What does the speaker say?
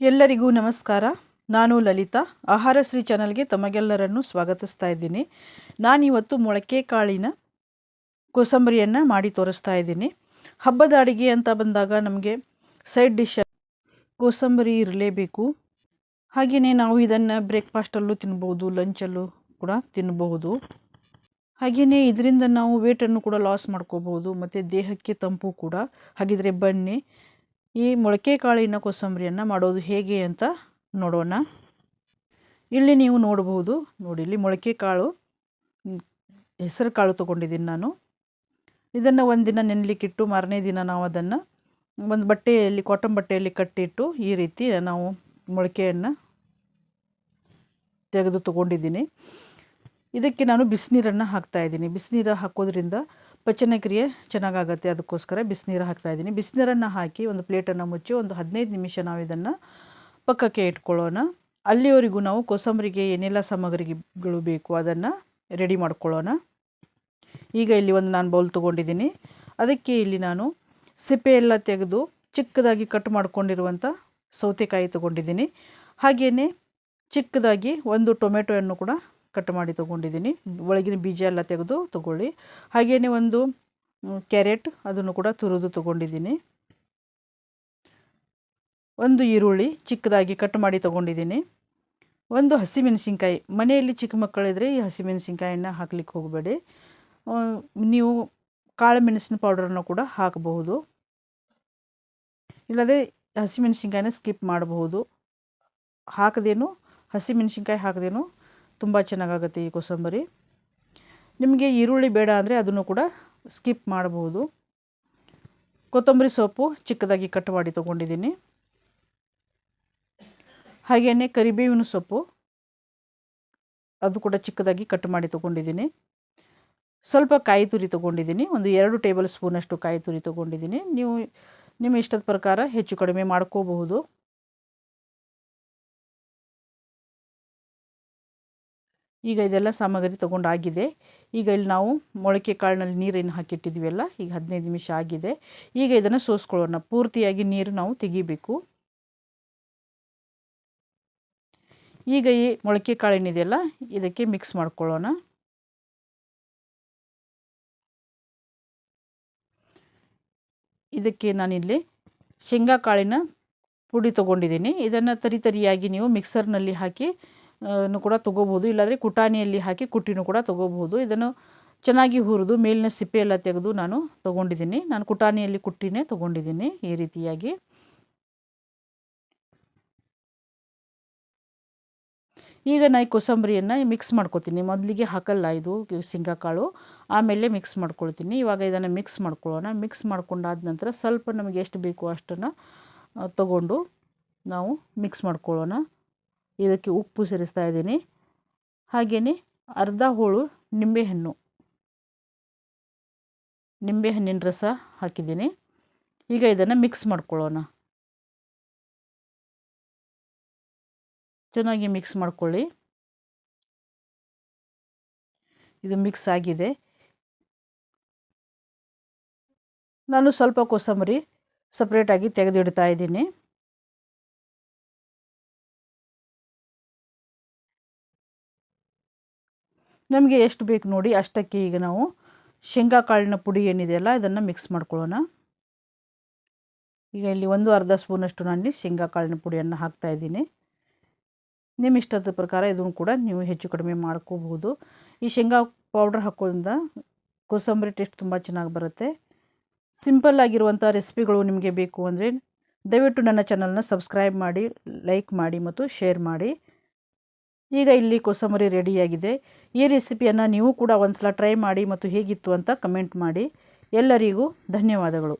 ಎಲ್ಲರಿಗೂ ನಮಸ್ಕಾರ. ನಾನು ಲಲಿತಾ. ಆಹಾರ ಶ್ರೀ ಚಾನಲ್ಗೆ ತಮಗೆಲ್ಲರನ್ನು ಸ್ವಾಗತಿಸ್ತಾ ಇದ್ದೀನಿ. ನಾನಿವತ್ತು ಮೊಳಕೆ ಕಾಳಿನ ಕೋಸಂಬರಿಯನ್ನು ಮಾಡಿ ತೋರಿಸ್ತಾ ಇದ್ದೀನಿ. ಹಬ್ಬದ ಅಡುಗೆ ಅಂತ ಬಂದಾಗ ನಮಗೆ ಸೈಡ್ ಡಿಶ್ ಕೋಸಂಬರಿ ಇರಲೇಬೇಕು. ಹಾಗೆಯೇ ನಾವು ಇದನ್ನು ಬ್ರೇಕ್ಫಾಸ್ಟಲ್ಲೂ ತಿನ್ಬೋದು, ಲಂಚಲ್ಲೂ ಕೂಡ ತಿನ್ನಬಹುದು ಹಾಗೆಯೇ ಇದರಿಂದ ನಾವು ವೇಟನ್ನು ಕೂಡ ಲಾಸ್ ಮಾಡ್ಕೋಬಹುದು ಮತ್ತು ದೇಹಕ್ಕೆ ತಂಪು ಕೂಡ. ಹಾಗಿದ್ರೆ ಬನ್ನಿ. ಈ ಮೊಳಕೆ ಕಾಳಿನ ಕೋಸಂಬರಿಯನ್ನು ಮಾಡೋದು ಹೇಗೆ ಅಂತ ನೋಡೋಣ. ಇಲ್ಲಿ ನೀವು ನೋಡಬಹುದು, ನೋಡಿ ಇಲ್ಲಿ ಮೊಳಕೆ ಕಾಳು, ಹೆಸರು ಕಾಳು ತೊಗೊಂಡಿದ್ದೀನಿ ನಾನು. ಇದನ್ನು ಒಂದಿನ ನೆನಲಿಕ್ಕಿಟ್ಟು, ಮಾರನೇ ದಿನ ನಾವು ಅದನ್ನು ಒಂದು ಬಟ್ಟೆಯಲ್ಲಿ, ಕಾಟನ್ ಬಟ್ಟೆಯಲ್ಲಿ ಕಟ್ಟಿಟ್ಟು ಈ ರೀತಿ ನಾವು ಮೊಳಕೆಯನ್ನು ತೆಗೆದು ತೊಗೊಂಡಿದ್ದೀನಿ. ಇದಕ್ಕೆ ನಾನು ಬಿಸಿನೀರನ್ನು ಹಾಕ್ತಾಯಿದ್ದೀನಿ ಬಿಸಿನೀರು ಹಾಕೋದ್ರಿಂದ ಪಚನಕ್ರಿಯೆ ಚೆನ್ನಾಗಾಗತ್ತೆ. ಅದಕ್ಕೋಸ್ಕರ ಬಿಸಿನೀರು ಹಾಕ್ತಾಯಿದ್ದೀನಿ ಬಿಸಿನೀರನ್ನು ಹಾಕಿ ಒಂದು ಪ್ಲೇಟನ್ನು ಮುಚ್ಚಿ ಒಂದು ಹದಿನೈದು ನಿಮಿಷ ನಾವು ಇದನ್ನು ಪಕ್ಕಕ್ಕೆ ಇಟ್ಕೊಳ್ಳೋಣ. ಅಲ್ಲಿವರೆಗೂ ನಾವು ಕೋಸಂಬರಿಗೆ ಏನೆಲ್ಲ ಸಾಮಗ್ರಿಗಳು ಬೇಕು ಅದನ್ನು ರೆಡಿ ಮಾಡ್ಕೊಳ್ಳೋಣ. ಈಗ ಇಲ್ಲಿ ಒಂದು ನಾನು ಬೌಲ್ ತೊಗೊಂಡಿದ್ದೀನಿ. ಅದಕ್ಕೆ ಇಲ್ಲಿ ನಾನು ಸಿಪ್ಪೆ ಎಲ್ಲ ತೆಗೆದು ಚಿಕ್ಕದಾಗಿ ಕಟ್ ಮಾಡ್ಕೊಂಡಿರುವಂಥ ಸೌತೆಕಾಯಿ ತೊಗೊಂಡಿದ್ದೀನಿ. ಹಾಗೆಯೇ ಚಿಕ್ಕದಾಗಿ ಒಂದು ಟೊಮೆಟೊಯನ್ನು ಕೂಡ ಕಟ್ ಮಾಡಿ ತೊಗೊಂಡಿದ್ದೀನಿ. ಒಳಗಿನ ಬೀಜ ಎಲ್ಲ ತೆಗೆದು ತೊಗೊಳ್ಳಿ. ಹಾಗೆಯೇ ಒಂದು ಕ್ಯಾರೆಟ್ ಅದನ್ನು ಕೂಡ ತುರಿದು ತೊಗೊಂಡಿದ್ದೀನಿ. ಒಂದು ಈರುಳ್ಳಿ ಚಿಕ್ಕದಾಗಿ ಕಟ್ ಮಾಡಿ ತೊಗೊಂಡಿದ್ದೀನಿ. ಒಂದು ಹಸಿಮೆಣಸಿನ್ಕಾಯಿ, ಮನೆಯಲ್ಲಿ ಚಿಕ್ಕ ಮಕ್ಕಳಿದ್ರೆ ಈ ಹಸಿಮೆಣಸಿನ್ಕಾಯಿನ ಹಾಕ್ಲಿಕ್ಕೆ ಹೋಗಬೇಡಿ. ನೀವು ಕಾಳು ಮೆಣಸಿನ ಪೌಡರನ್ನು ಕೂಡ ಹಾಕಬಹುದು. ಇಲ್ಲದೆ ಹಸಿಮೆಣಸಿನ್ಕಾಯಿನ ಸ್ಕಿಪ್ ಮಾಡಬಹುದು. ಹಾಕದೇನು? ಹಸಿಮೆಣಸಿನ್ಕಾಯಿ ಹಾಕದೇನು? ತುಂಬ ಚೆನ್ನಾಗಾಗುತ್ತೆ ಈ ಕೋಸಂಬರಿ. ನಿಮಗೆ ಈರುಳ್ಳಿ ಬೇಡ ಅಂದರೆ ಅದನ್ನು ಕೂಡ ಸ್ಕಿಪ್ ಮಾಡಬಹುದು. ಕೊತ್ತಂಬರಿ ಸೊಪ್ಪು ಚಿಕ್ಕದಾಗಿ ಕಟ್ ಮಾಡಿ ತೊಗೊಂಡಿದ್ದೀನಿ. ಹಾಗೆಯೇ ಕರಿಬೇವಿನ ಸೊಪ್ಪು ಅದು ಕೂಡ ಚಿಕ್ಕದಾಗಿ ಕಟ್ ಮಾಡಿ ತೊಗೊಂಡಿದ್ದೀನಿ. ಸ್ವಲ್ಪ ಕಾಯಿ ತುರಿ ತೊಗೊಂಡಿದ್ದೀನಿ. ಒಂದು ಎರಡು ಟೇಬಲ್ ಸ್ಪೂನಷ್ಟು ಕಾಯಿ ತುರಿ ತೊಗೊಂಡಿದ್ದೀನಿ. ನೀವು ನಿಮ್ಮ ಇಷ್ಟದ ಪ್ರಕಾರ ಹೆಚ್ಚು ಕಡಿಮೆ ಮಾಡ್ಕೋಬಹುದು. ಈಗ ಇದೆಲ್ಲ ಸಾಮಗ್ರಿ ತೊಗೊಂಡಾಗಿದೆ ಈಗ ಇಲ್ಲಿ ನಾವು ಮೊಳಕೆ ಕಾಳಿನಲ್ಲಿ ನೀರನ್ನು ಹಾಕಿಟ್ಟಿದ್ವಿಲ್ಲ ಈಗ ಹದಿನೈದು ನಿಮಿಷ ಆಗಿದೆ. ಈಗ ಇದನ್ನು ಸೋಸ್ಕೊಳ್ಳೋಣ. ಪೂರ್ತಿಯಾಗಿ ನೀರು ನಾವು ತೆಗಿಬೇಕು. ಈಗ ಈ ಮೊಳಕೆ ಕಾಳಿನಿದೆಯಲ್ಲ, ಇದಕ್ಕೆ ಮಿಕ್ಸ್ ಮಾಡ್ಕೊಳ್ಳೋಣ. ಇದಕ್ಕೆ ನಾನಿಲ್ಲಿ ಶೇಂಗಾ ಕಾಳಿನ ಪುಡಿ ತೊಗೊಂಡಿದ್ದೀನಿ. ಇದನ್ನು ತರಿ ತರಿಯಾಗಿ ನೀವು ಮಿಕ್ಸರ್ನಲ್ಲಿ ಹಾಕಿ ಕೂಡ ತೊಗೋಬೋದು ಇಲ್ಲಾಂದರೆ ಕುಟಾಣಿಯಲ್ಲಿ ಹಾಕಿ ಕುಟ್ಟಿನೂ ಕೂಡ ತೊಗೋಬಹುದು. ಇದನ್ನು ಚೆನ್ನಾಗಿ ಹುರಿದು ಮೇಲಿನ ಸಿಪ್ಪೆ ಎಲ್ಲ ತೆಗೆದು ನಾನು ತೊಗೊಂಡಿದ್ದೀನಿ. ನಾನು ಕುಟಾಣಿಯಲ್ಲಿ ಕುಟ್ಟಿನೇ ತೊಗೊಂಡಿದ್ದೀನಿ ಈ ರೀತಿಯಾಗಿ. ಈಗ ನಾ ಈ ಕೊಸಂಬರಿಯನ್ನು ಮಿಕ್ಸ್ ಮಾಡ್ಕೊತೀನಿ. ಮೊದಲಿಗೆ ಹಾಕಲ್ಲ ಇದು ಕಾಳು ಆಮೇಲೆ ಮಿಕ್ಸ್ ಮಾಡ್ಕೊಳ್ತೀನಿ. ಇವಾಗ ಇದನ್ನು ಮಿಕ್ಸ್ ಮಾಡ್ಕೊಳ್ಳೋಣ. ಮಿಕ್ಸ್ ಮಾಡ್ಕೊಂಡಾದ ನಂತರ ಸ್ವಲ್ಪ ನಮಗೆ ಎಷ್ಟು ಬೇಕು ಅಷ್ಟನ್ನು ತಗೊಂಡು ನಾವು ಮಿಕ್ಸ್ ಮಾಡ್ಕೊಳ್ಳೋಣ. ಇದಕ್ಕೆ ಉಪ್ಪು ಸೇರಿಸ್ತಾ ಇದ್ದೀನಿ. ಹಾಗೆಯೇ ಅರ್ಧ ಹೋಳು ನಿಂಬೆಹಣ್ಣು. ನಿಂಬೆಹಣ್ಣಿನ ರಸ ಹಾಕಿದ್ದೀನಿ. ಈಗ ಇದನ್ನು ಮಿಕ್ಸ್ ಮಾಡ್ಕೊಳ್ಳೋಣ. ಚೆನ್ನಾಗಿ ಮಿಕ್ಸ್ ಮಾಡ್ಕೊಳ್ಳಿ. ಇದು ಮಿಕ್ಸ್ ಆಗಿದೆ. ನಾನು ಸ್ವಲ್ಪ ಕೋಸಂಬರಿ ಸಪ್ರೇಟಾಗಿ ತೆಗೆದಿಡ್ತಾ ಇದ್ದೀನಿ. ನಮಗೆ ಎಷ್ಟು ಬೇಕು ನೋಡಿ ಅಷ್ಟಕ್ಕೆ ಈಗ ನಾವು ಶೇಂಗಾ ಕಾಳಿನ ಪುಡಿ ಏನಿದೆಯಲ್ಲ ಇದನ್ನು ಮಿಕ್ಸ್ ಮಾಡ್ಕೊಳ್ಳೋಣ. ಈಗ ಇಲ್ಲಿ ಒಂದು ಅರ್ಧ ಸ್ಪೂನಷ್ಟು ನಾನು ಶೇಂಗಾ ಕಾಳಿನ ಪುಡಿಯನ್ನು ಹಾಕ್ತಾಯಿದ್ದೀನಿ ನಿಮ್ಮ ಇಷ್ಟದ ಪ್ರಕಾರ ಇದನ್ನು ಕೂಡ ನೀವು ಹೆಚ್ಚು ಕಡಿಮೆ ಮಾಡ್ಕೋಬಹುದು. ಈ ಶೇಂಗಾ ಪೌಡ್ರ್ ಹಾಕೋದ್ರಿಂದ ಕೋಸಂಬರಿ ಟೇಸ್ಟ್ ತುಂಬ ಚೆನ್ನಾಗಿ ಬರುತ್ತೆ. ಸಿಂಪಲ್ ಆಗಿರುವಂಥ ರೆಸಿಪಿಗಳು ನಿಮಗೆ ಬೇಕು ಅಂದರೆ ದಯವಿಟ್ಟು ನನ್ನ ಚಾನಲ್ನ ಸಬ್ಸ್ಕ್ರೈಬ್ ಮಾಡಿ ಲೈಕ್ ಮಾಡಿ ಮತ್ತು ಶೇರ್ ಮಾಡಿ. ಈಗ ಇಲ್ಲಿ ಕೋಸಂಬರಿ ರೆಡಿಯಾಗಿದೆ ಈ ರೆಸಿಪಿಯನ್ನು ನೀವು ಕೂಡ ಒಂದು ಸಲ ಟ್ರೈ ಮಾಡಿ ಮತ್ತು ಹೇಗಿತ್ತು ಅಂತ ಕಮೆಂಟ್ ಮಾಡಿ. ಎಲ್ಲರಿಗೂ ಧನ್ಯವಾದಗಳು.